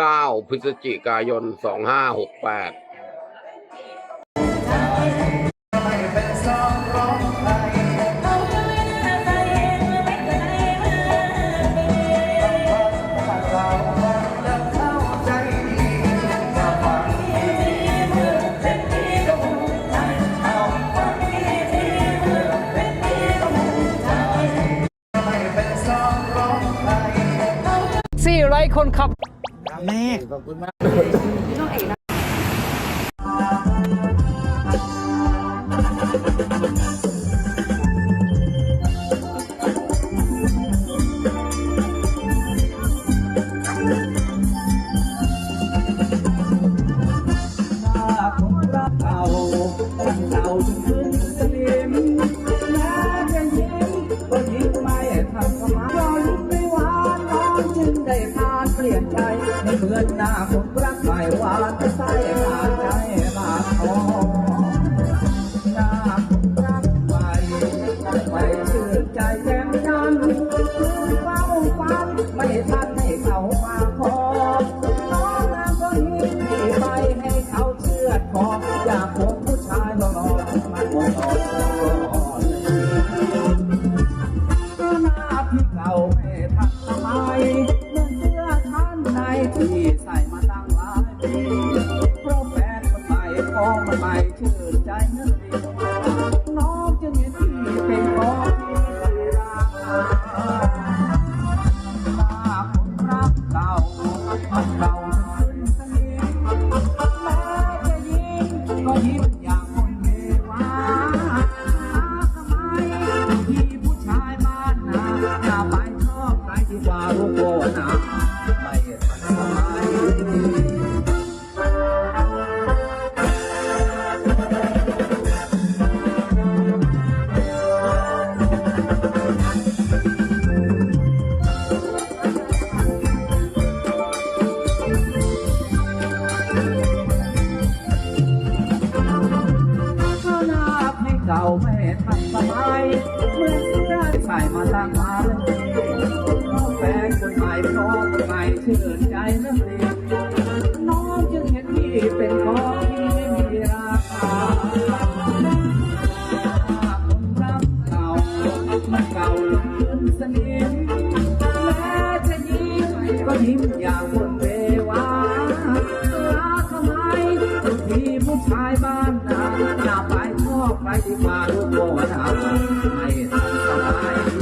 9 พฤศจิกายน 2568สี่ร้ อยคนขับแม่ผม ไม่เหมือนหน้าผมรักใหม่หวานแต่ใส่ขาด ที่ใส่มาตั้งหลายปีเพราะแฟนคนใหม่ของมันใหม่ชื่นใจนั่นเองาไม่ทันสมัยเมื่อเสื้อใส่มาตั้งมาเลยน้องแฟนคนใหม่พร้อมใหม่ชื่นใจนั่นเองน้องจึงเห็นพี่เป็นของที่ไม่มีราคาคนรักเก่ามันเก่าจนลืมสนิทแม้จะยิ้มก็ยิ้มอย่างคนเบวาู้ชายบ้านนาอย่าไปพ่อไปที่มาลูกโบนาไม่สบาย